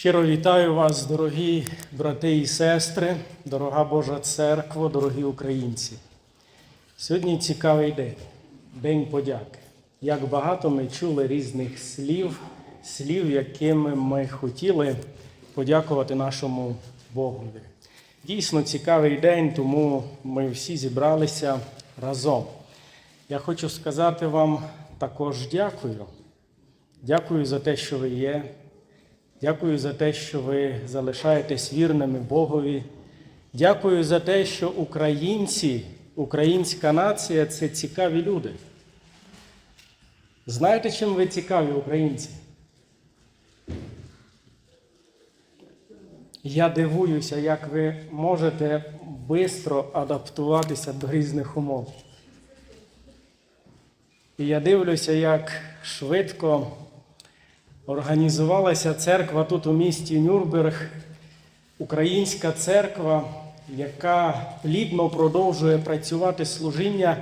Щиро вітаю вас, дорогі брати і сестри, дорога Божа церква, дорогі українці. Сьогодні цікавий день, День подяки. Як багато ми чули різних слів, слів, якими ми хотіли подякувати нашому Богові. Дійсно цікавий день, тому ми всі зібралися разом. Я хочу сказати вам також дякую. Дякую за те, що ви є. Дякую за те, що ви залишаєтесь вірними Богові. Дякую за те, що українці, українська нація це цікаві люди. Знаєте, чим ви цікаві, українці? Я дивуюся, як ви можете швидко адаптуватися до різних умов. І я дивлюся, як швидко організувалася церква тут у місті Нюрнберг, українська церква, яка плідно продовжує працювати служіння,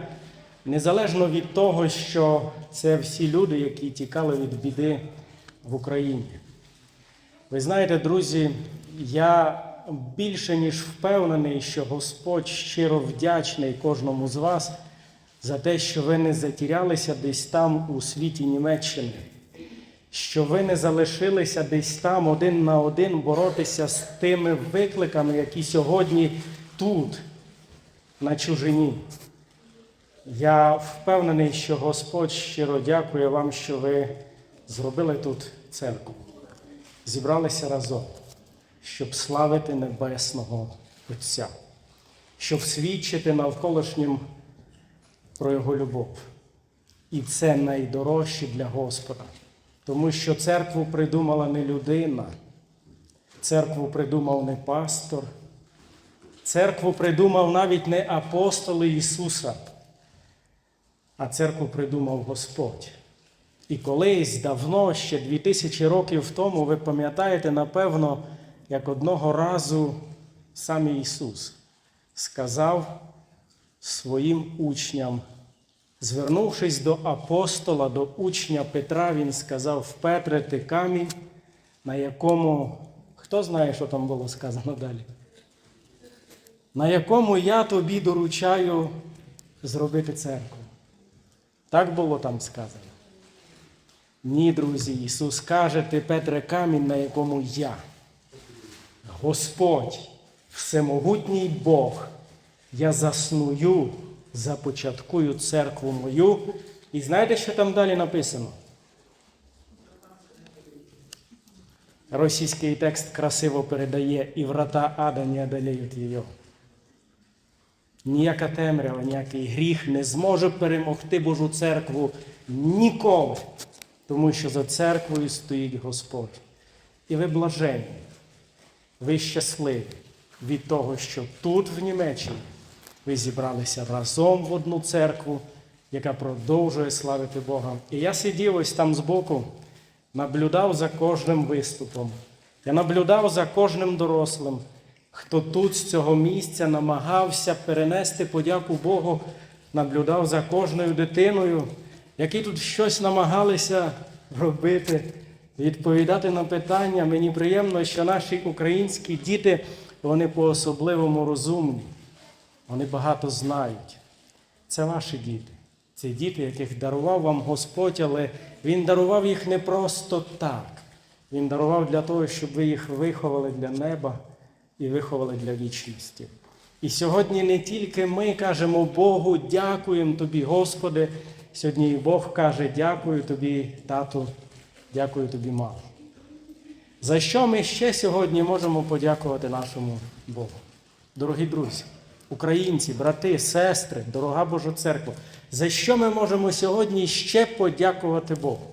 незалежно від того, що це всі люди, які тікали від біди в Україні. Ви знаєте, друзі, я більше ніж впевнений, що Господь щиро вдячний кожному з вас за те, що ви не затірялися десь там у світі Німеччини, що ви не залишилися десь там один на один боротися з тими викликами, які сьогодні тут, на чужині. Я впевнений, що Господь щиро дякує вам, що ви зробили тут церкву зібралися разом, щоб славити Небесного Отця, щоб свідчити навколишнім про Його любов. І це найдорожче для Господа, тому що церкву придумала не людина, церкву придумав не пастор, церкву придумав навіть не апостоли Ісуса, а церкву придумав Господь. І колись давно, ще дві тисячі років тому, ви пам'ятаєте, напевно, як одного разу сам Ісус сказав своїм учням, звернувшись до апостола, до учня Петра, він сказав: Петре, ти камінь, на якому, хто знає, що там було сказано далі? На якому я тобі доручаю зробити церкву. Так було там сказано. Ні, друзі, Ісус каже, ти Петре камінь, на якому я, Господь, всемогутній Бог, я засную, започаткую церкву мою. І знаєте, що там далі написано? Російський текст красиво передає, і врата ада не одолеють її. Ніяка темрява, ніякий гріх не зможе перемогти Божу церкву ніколи тому що за церквою стоїть Господь. І ви блажені, ви щасливі від того, що тут, в Німеччині, ви зібралися разом в одну церкву, яка продовжує славити Бога. І я сидів ось там збоку, наблюдав за кожним виступом. Я наблюдав за кожним дорослим, хто тут з цього місця намагався перенести подяку Богу, наблюдав за кожною дитиною які тут щось намагалися робити, відповідати на питання. Мені приємно, що наші українські діти, вони по-особливому розумні, вони багато знають. Це ваші діти. Це діти, яких дарував вам Господь, але Він дарував їх не просто так. Він дарував для того, щоб ви їх виховали для неба і виховали для вічності. І сьогодні не тільки ми кажемо Богу, дякуємо тобі, Господи. Сьогодні і Бог каже, дякую тобі, тату, дякую тобі, мамо. За що ми ще сьогодні можемо подякувати нашому Богу? Дорогі друзі, українці, брати, сестри, дорога Божа церква, за що ми можемо сьогодні ще подякувати Богу?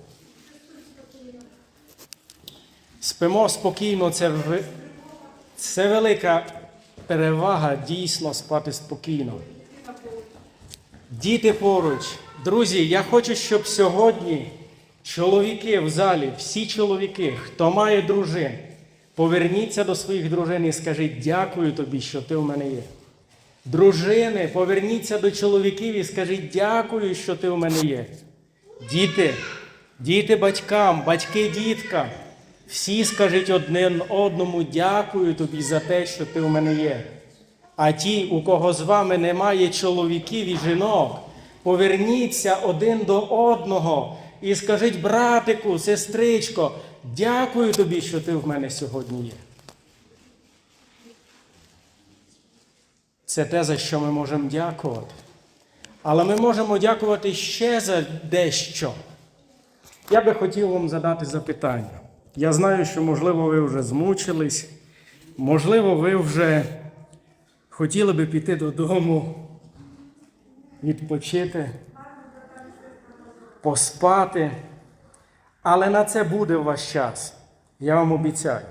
Спимо спокійно, це, це велика перевага дійсно спати спокійно. Діти поруч. Друзі, я хочу, щоб сьогодні чоловіки в залі, всі чоловіки, хто має дружин, поверніться до своїх дружин і скажіть дякую тобі, що ти в мене є. Дружини, поверніться до чоловіків і скажіть дякую, що ти в мене є. Діти, діти батькам, батьки діткам, Всі скажіть один одному дякую тобі за те, що ти у мене є. А ті, у кого з вами немає чоловіків і жінок, поверніться один до одного і скажіть, братику, сестричко, дякую тобі, що ти в мене сьогодні є. Це те, за що ми можемо дякувати. Але ми можемо дякувати ще за дещо. Я би хотів вам задати запитання. Я знаю, що, можливо, ви вже змучились, можливо, ви вже хотіли би піти додому, відпочити, поспати. Але на це буде ваш час. Я вам обіцяю.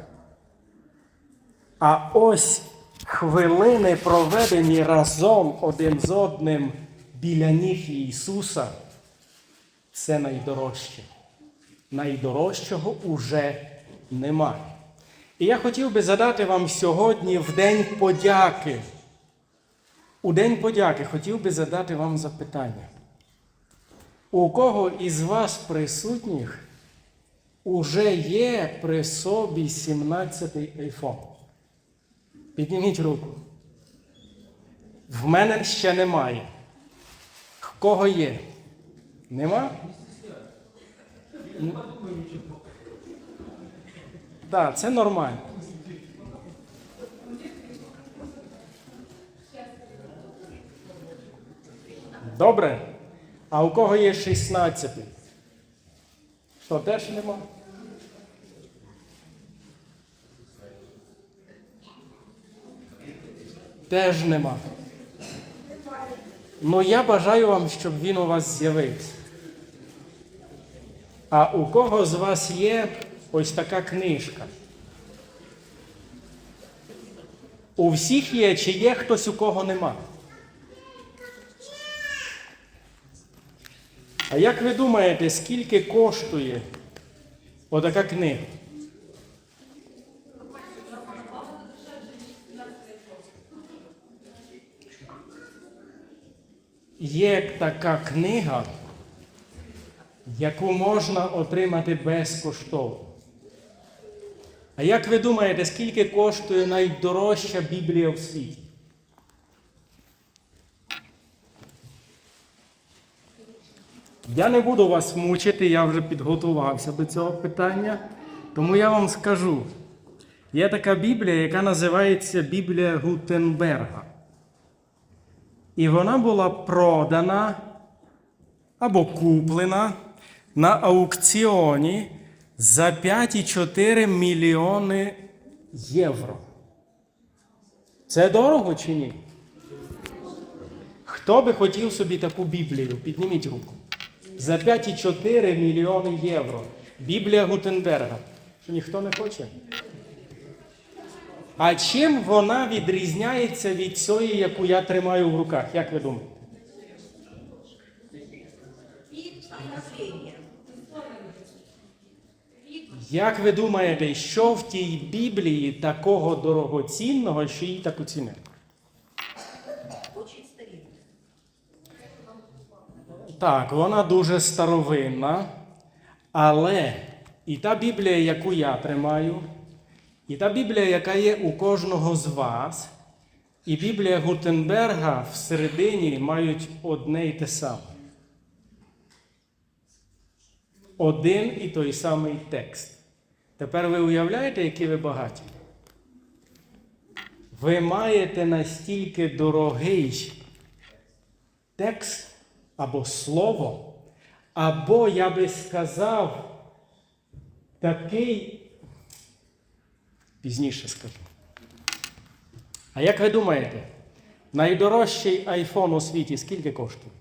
А ось хвилини, проведені разом один з одним біля ніг Ісуса, це найдорожче. Найдорожчого уже немає. І я хотів би задати вам сьогодні в День подяки. У День подяки хотів би задати вам запитання. У кого із вас присутніх уже є при собі 17-й айфон? Підніміть руку. В мене ще немає. В кого є? Нема? Так, це нормально. Добре. А у кого є 16? Що, теж нема? Теж нема. Ну я бажаю вам, щоб він у вас з'явився. А у кого з вас є ось така книжка? У всіх є, чи є хтось, у кого нема? А як ви думаєте, скільки коштує отака книга? Є така книга, яку можна отримати безкоштовно. А як ви думаєте, скільки коштує найдорожча Біблія в світі? Я не буду вас мучити, я вже підготувався до цього питання, тому я вам скажу. Є така Біблія, яка називається Біблія Гутенберга. І вона була продана або куплена на аукціоні за 5,4 мільйони євро. Це дорого чи ні? Хто би хотів собі таку Біблію? Підніміть руку. За 5,4 мільйони євро. Біблія Гутенберга. Що ніхто не хоче? А чим вона відрізняється від цієї, яку я тримаю в руках? Як ви думаєте? Як ви думаєте, що в тій Біблії такого дорогоцінного, що її так оцінили? Так, вона дуже старовинна, але і та Біблія, яку я тримаю, і та Біблія, яка є у кожного з вас, і Біблія Гутенберга всередині мають одне і те саме. Один і той самий текст. Тепер ви уявляєте, які ви багаті? Ви маєте настільки дорогий текст або слово, або, я би сказав, такий, пізніше скажу. А як ви думаєте, найдорожчий айфон у світі скільки коштує?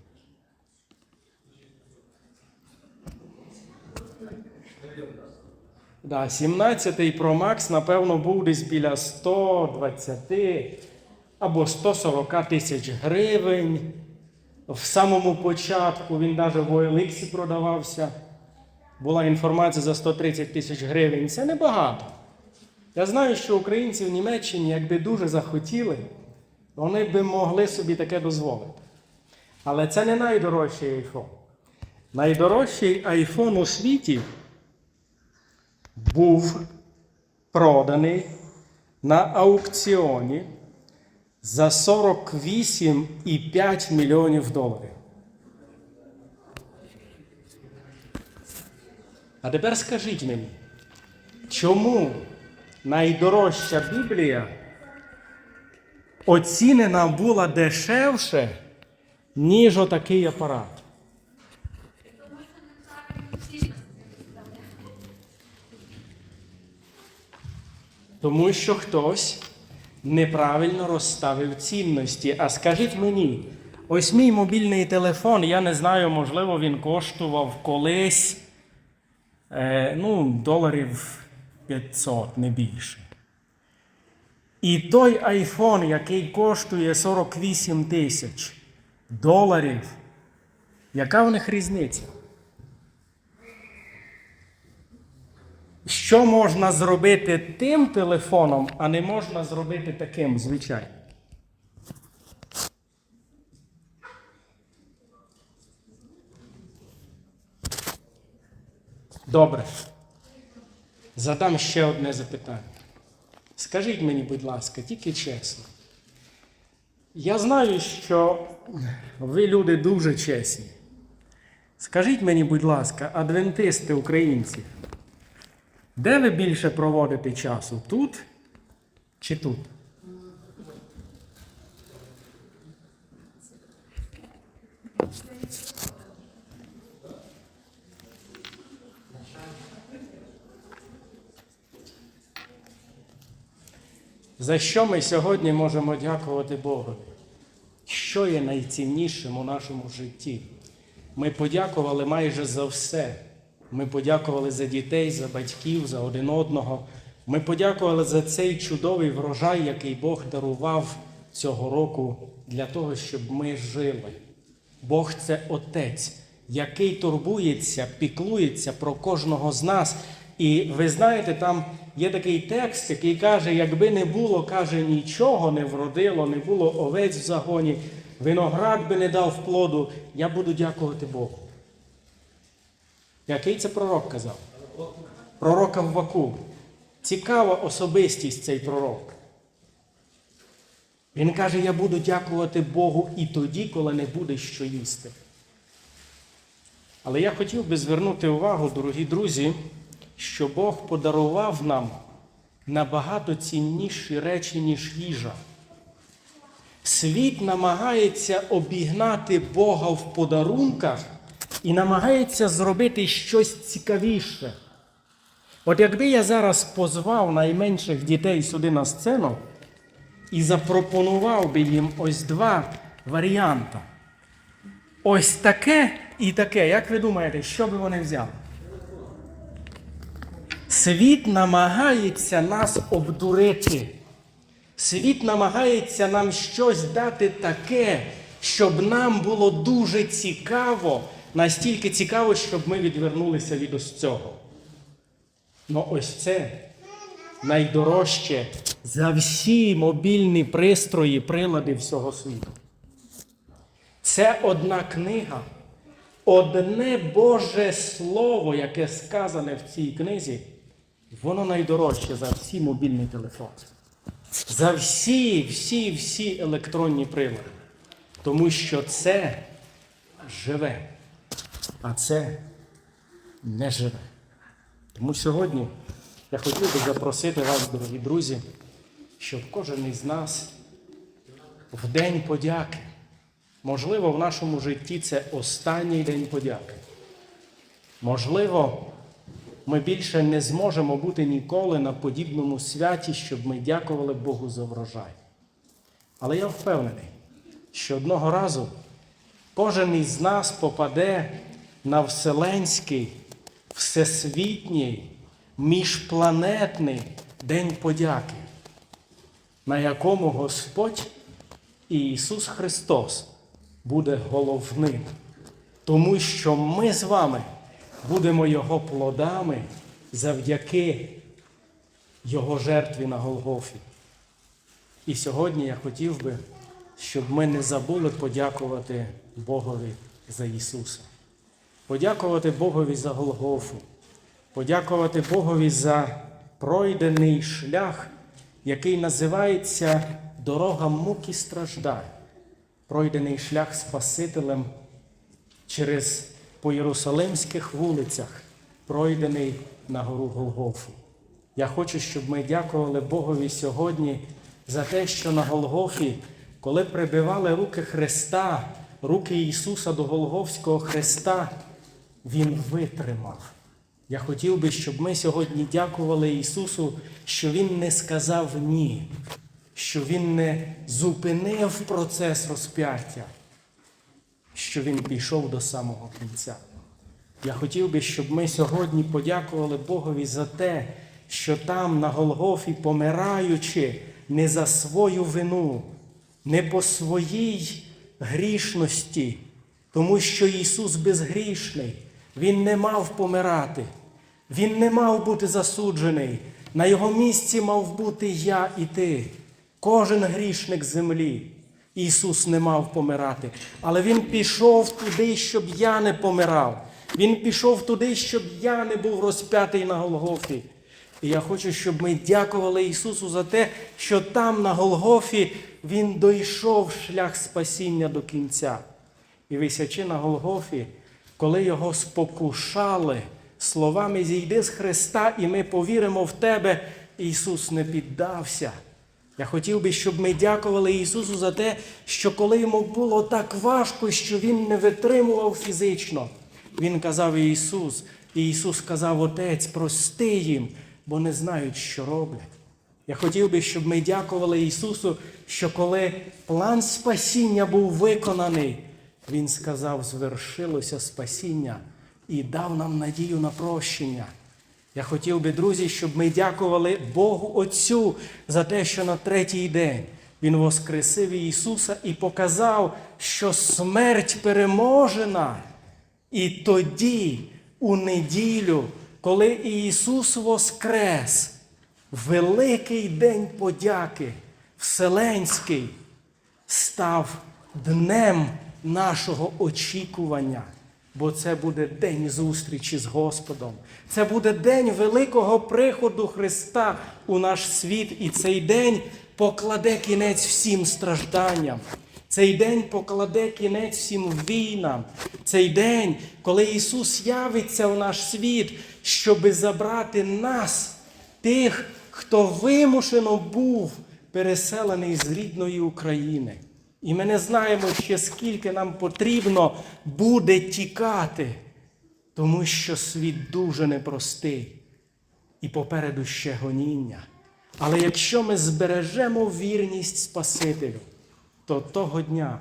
Да, 17-й Pro Max, напевно, був десь біля 120 або 140 тисяч гривень. В самому початку він навіть в OLX продавався. Була інформація за 130 тисяч гривень. Це небагато. Я знаю, що українці в Німеччині, якби дуже захотіли, вони би могли собі таке дозволити. Але це не найдорожчий айфон. Найдорожчий айфон у світі був проданий на аукціоні за 48,5 мільйонів доларів. А тепер скажіть мені, чому найдорожча Біблія оцінена була дешевше, ніж отакий апарат? Тому що хтось неправильно розставив цінності. А скажіть мені, ось мій мобільний телефон, я не знаю, можливо, він коштував колись е, ну, доларів 500, не більше. І той iPhone, який коштує 48 тисяч доларів, яка в них різниця? Що можна зробити тим телефоном, а не можна зробити таким, звичайно? Добре. Задам ще одне запитання. Скажіть мені, будь ласка, тільки чесно. Я знаю, що ви люди дуже чесні. Скажіть мені, будь ласка, адвентисти українці, де ви більше проводите часу? Тут чи тут? За що ми сьогодні можемо дякувати Богу? Що є найціннішим у нашому житті? Ми подякували майже за все. Ми подякували за дітей, за батьків, за один одного. Ми подякували за цей чудовий врожай, який Бог дарував цього року для того, щоб ми жили. Бог це Отець, який турбується, піклується про кожного з нас. І ви знаєте, там є такий текст, який каже: якби не було, каже, нічого не вродило, не було овець в загоні, виноград би не дав плоду, я буду дякувати Богу. Який це пророк казав? Пророк Аввакум. Цікава особистість цей пророк. Він каже: Я буду дякувати Богу і тоді, коли не буде що їсти. Але я хотів би звернути увагу, дорогі друзі, що Бог подарував нам набагато цінніші речі, ніж їжа. Світ намагається обігнати Бога в подарунках і намагається зробити щось цікавіше. От якби я зараз позвав найменших дітей сюди на сцену і запропонував би їм ось два варіанти. Ось таке і таке. Як ви думаєте, що би вони взяли? Світ намагається нас обдурити. Світ намагається нам щось дати таке, щоб нам було дуже цікаво, настільки цікаво, щоб ми відвернулися від ось цього. Ну ось це найдорожче за всі мобільні пристрої, прилади всього світу. Це одна книга, одне Боже Слово, яке сказане в цій книзі, воно найдорожче за всі мобільні телефони. За всі, всі, всі електронні прилади. Тому що це живе, а це не живе. Тому сьогодні я хотів би запросити вас, дорогі друзі, щоб кожен із нас в День подяки, можливо, в нашому житті це останній день подяки. Можливо, ми більше не зможемо бути ніколи на подібному святі, щоб ми дякували Богу за врожай. Але я впевнений, що одного разу кожен із нас попаде на вселенський, всесвітній, міжпланетний День подяки, на якому Господь і Ісус Христос буде головним, тому що ми з вами будемо Його плодами завдяки Його жертві на Голгофі. І сьогодні я хотів би, щоб ми не забули подякувати Богові за Ісуса, подякувати Богові за Голгофу, подякувати Богові за пройдений шлях, який називається дорога муки страждань, пройдений шлях Спасителем через по Єрусалимських вулицях, пройдений на гору Голгофу. Я хочу, щоб ми дякували Богові сьогодні за те, що на Голгофі, коли прибивали руки Христа, руки Ісуса до Голговського Христа, Він витримав. Я хотів би, щоб ми сьогодні дякували Ісусу, що Він не сказав ні, що Він не зупинив процес розп'яття, що Він пішов до самого кінця. Я хотів би, щоб ми сьогодні подякували Богові за те, що там на Голгофі, помираючи не за свою вину, не по своїй грішності, тому що Ісус безгрішний, Він не мав помирати, Він не мав бути засуджений. На Його місці мав бути я і ти, кожен грішник землі. Ісус не мав помирати, але Він пішов туди, щоб я не помирав. Він пішов туди, щоб я не був розп'ятий на Голгофі. І я хочу, щоб ми дякували Ісусу за те, що там на Голгофі Він дійшов шлях спасіння до кінця. І висячи на Голгофі, коли його спокушали словами зійди з Христа, і ми повіримо в Тебе, Ісус не піддався. Я хотів би, щоб ми дякували Ісусу за те, що коли йому було так важко, що Він не витримував фізично, Він казав Ісус, і Ісус сказав, Отець, прости їм, бо не знають, що роблять. Я хотів би, щоб ми дякували Ісусу, що коли план спасіння був виконаний, Він сказав, звершилося спасіння і дав нам надію на прощення. Я хотів би, друзі, щоб ми дякували Богу Отцю за те, що на третій день Він воскресив Ісуса і показав, що смерть переможена. І тоді, у неділю, коли Ісус воскрес, великий день подяки, Вселенський, став днем нашого очікування. Бо це буде день зустрічі з Господом. Це буде день великого приходу Христа у наш світ. І цей день покладе кінець всім стражданням. Цей день покладе кінець всім війнам. Цей день, коли Ісус явиться в наш світ, щоби забрати нас, тих, хто вимушено був переселений з рідної України. І ми не знаємо ще скільки нам потрібно буде тікати, тому що світ дуже непростий і попереду ще гоніння. Але якщо ми збережемо вірність Спасителю, то того дня,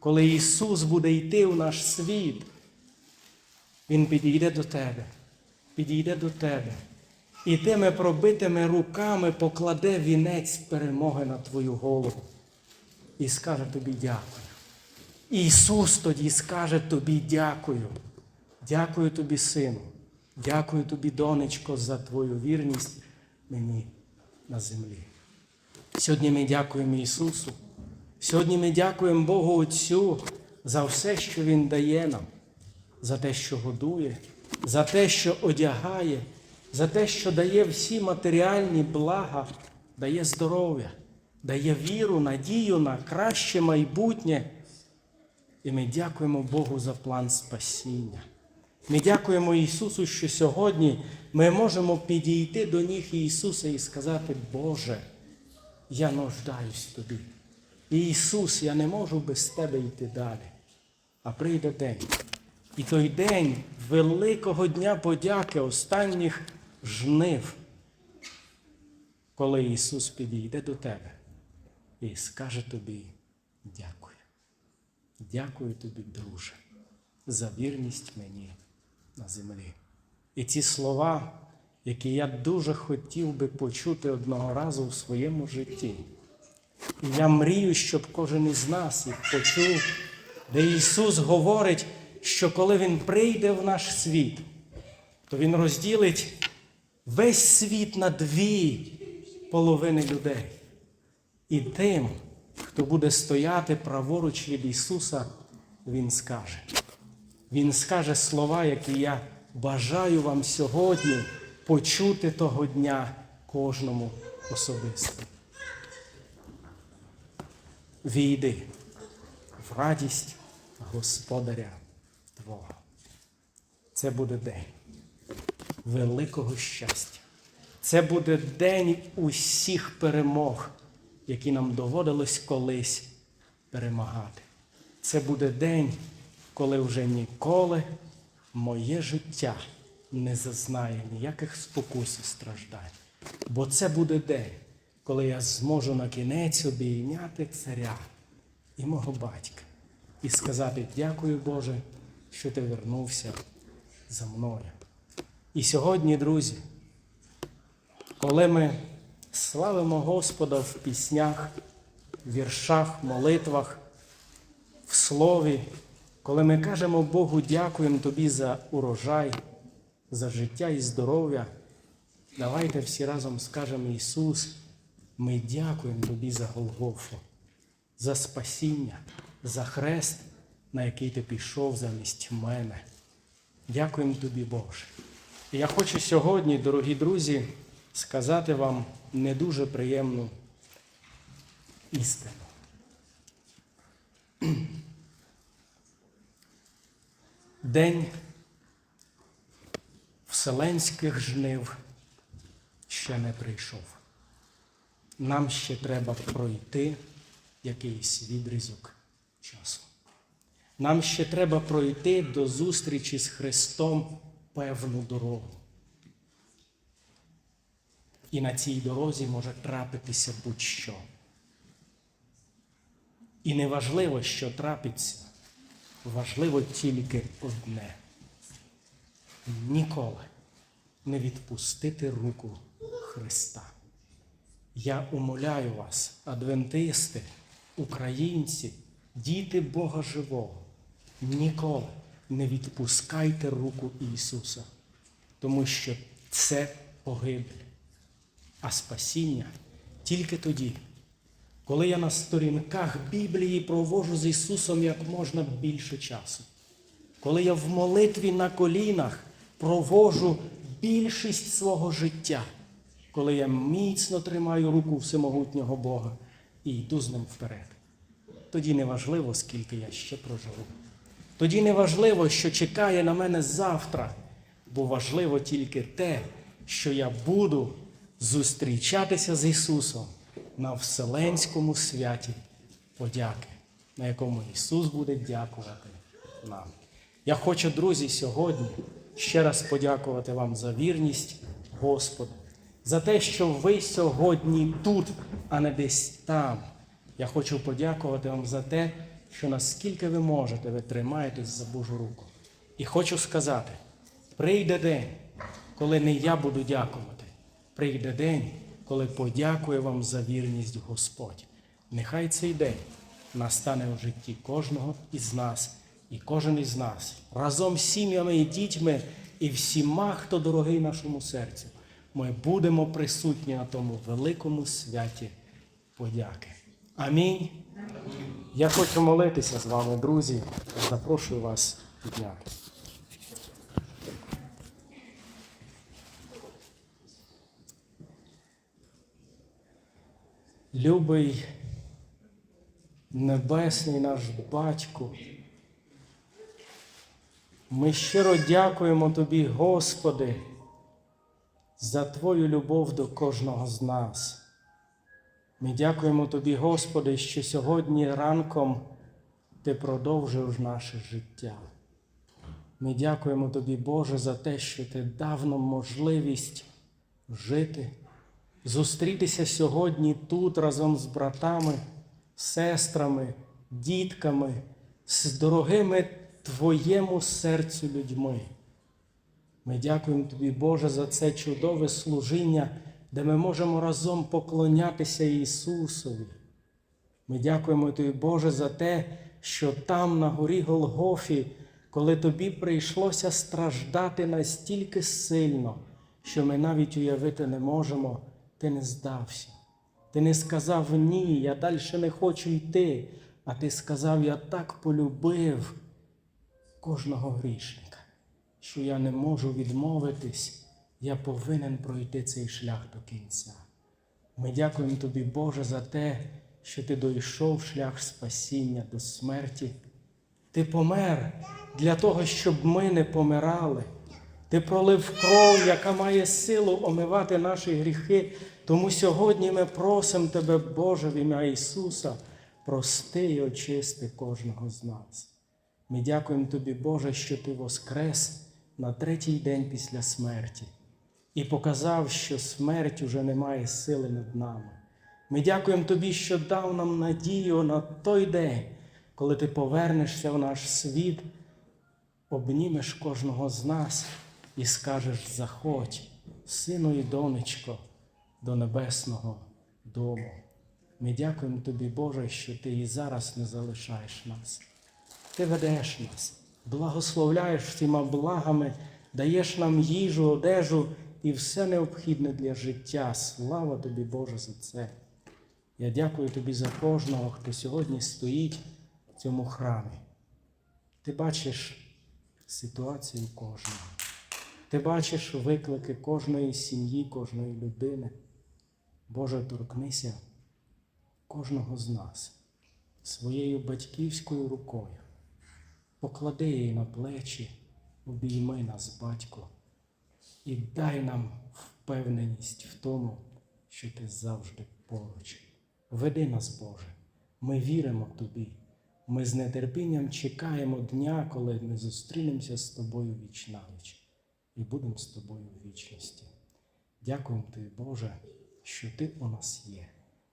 коли Ісус буде йти в наш світ, Він підійде до тебе, підійде до тебе і тими пробитими руками покладе вінець перемоги на твою голову і скаже тобі дякую. Ісус тоді скаже тобі дякую. Дякую тобі, сину. Дякую тобі, донечко, за твою вірність мені на землі. Сьогодні ми дякуємо Ісусу. Сьогодні ми дякуємо Богу Отцю за все, що Він дає нам, за те, що годує, за те, що одягає, за те, що дає всі матеріальні блага, дає здоров'я, дає віру, надію на краще майбутнє. І ми дякуємо Богу за план спасіння. Ми дякуємо Ісусу, що сьогодні ми можемо підійти до ніг Ісуса і сказати, Боже, я нуждаюсь Тобі. Ісус, я не можу без Тебе йти далі. А прийде день. І той день великого дня подяки останніх жнив, коли Ісус підійде до тебе і скаже тобі дякую. Дякую тобі, друже, за вірність мені на землі. І ці слова, які я дуже хотів би почути одного разу в своєму житті. І я мрію, щоб кожен із нас їх почув, де Ісус говорить, що коли Він прийде в наш світ, то Він розділить весь світ на дві половини людей. І тим, хто буде стояти праворуч від Ісуса, Він скаже. Він скаже слова, які я бажаю вам сьогодні почути того дня кожному особисто. Війди в радість Господаря Твого. Це буде день великого щастя. Це буде день усіх перемог, які нам доводилось колись перемагати. Це буде день, коли вже ніколи моє життя не зазнає ніяких спокус і страждань. Бо це буде день, коли я зможу на кінець обійняти царя і мого батька і сказати дякую, Боже, що ти вернувся за мною. І сьогодні, друзі, коли ми славимо Господа в піснях, віршах, молитвах, в слові, коли ми кажемо Богу, дякуємо Тобі за урожай, за життя і здоров'я, давайте всі разом скажемо Ісус, ми дякуємо Тобі за Голгофу, за спасіння, за хрест, на який ти пішов замість мене. Дякуємо тобі, Боже. І я хочу сьогодні, дорогі друзі, сказати вам не дуже приємну істину. День вселенських жнив ще не прийшов. Нам ще треба пройти якийсь відрізок часу. Нам ще треба пройти до зустрічі з Христом певну дорогу. І на цій дорозі може трапитися будь-що. І не важливо, що трапиться, важливо тільки одне. Ніколи не відпустити руку Христа. Я умоляю вас, адвентисти, українці, діти Бога Живого, ніколи не відпускайте руку Ісуса, тому що це погибель, а спасіння тільки тоді, коли я на сторінках Біблії провожу з Ісусом як можна більше часу, коли я в молитві на колінах провожу більшість свого життя, коли я міцно тримаю руку всемогутнього Бога і йду з ним вперед. Тоді не важливо, скільки я ще проживу. Тоді не важливо, що чекає на мене завтра, бо важливо тільки те, що я буду зустрічатися з Ісусом на вселенському святі подяки, на якому Ісус буде дякувати нам. Я хочу, друзі, сьогодні ще раз подякувати вам за вірність Господу, за те, що ви сьогодні тут, а не десь там. Я хочу подякувати вам за те, що наскільки ви можете, ви тримаєтесь за Божу руку. І хочу сказати: прийде день, коли не я буду дякувати. Прийде день, коли подякує вам за вірність Господь. Нехай цей день настане у житті кожного із нас, і кожен із нас разом з сім'ями і дітьми, і всіма, хто дорогий нашому серцю. Ми будемо присутні на тому великому святі подяки. Амінь. Я хочу молитися з вами, друзі. Запрошую вас підняти. Любий небесний наш батько. Ми щиро дякуємо Тобі, Господи, за Твою любов до кожного з нас. Ми дякуємо Тобі, Господи, що сьогодні ранком Ти продовжив наше життя. Ми дякуємо Тобі, Боже, за те, що Ти дав нам можливість жити, зустрітися сьогодні тут разом з братами, сестрами, дітками, з дорогими Твоєму серцю людьми. Ми дякуємо Тобі, Боже, за це чудове служіння, де ми можемо разом поклонятися Ісусові. Ми дякуємо Тобі, Боже, за те, що там, на горі Голгофі, коли Тобі прийшлося страждати настільки сильно, що ми навіть уявити не можемо, Ти не здався. Ти не сказав ні, я далі не хочу йти, а ти сказав, я так полюбив кожного грішника. що я не можу відмовитись, я повинен пройти цей шлях до кінця. Ми дякуємо тобі, Боже, за те, що ти дійшов шлях спасіння до смерті. Ти помер для того, щоб ми не помирали. Ти пролив кров, яка має силу омивати наші гріхи. Тому сьогодні ми просимо Тебе, Боже, в ім'я Ісуса, прости і очисти кожного з нас. Ми дякуємо Тобі, Боже, що Ти воскрес на третій день після смерті і показав, що смерть уже не має сили над нами. Ми дякуємо Тобі, що дав нам надію на той день, коли Ти повернешся в наш світ, обнімеш кожного з нас і скажеш: заходь, сину і донечко, до небесного дому. Ми дякуємо Тобі, Боже, що Ти і зараз не залишаєш нас. Ти ведеш нас, благословляєш всіма благами, даєш нам їжу, одежу і все необхідне для життя. Слава тобі, Боже, за це. Я дякую тобі за кожного, хто сьогодні стоїть в цьому храмі. Ти бачиш ситуацію кожного. Ти бачиш виклики кожної сім'ї, кожної людини. Боже, торкнися кожного з нас своєю батьківською рукою. Поклади її на плечі, обійми нас, батько, і дай нам впевненість в тому, що ти завжди поруч. Веди нас, Боже, ми віримо Тобі. Ми з нетерпінням чекаємо дня, коли ми зустрінемося з тобою віч навіч і будемо з тобою в вічності. Дякуємо тобі, Боже, що ти у нас є,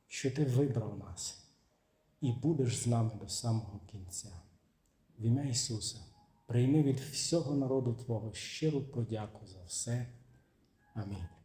що ти вибрав нас і будеш з нами до самого кінця. В ім'я Ісуса, прийми від всього народу Твого щиру подяку за все. Амінь.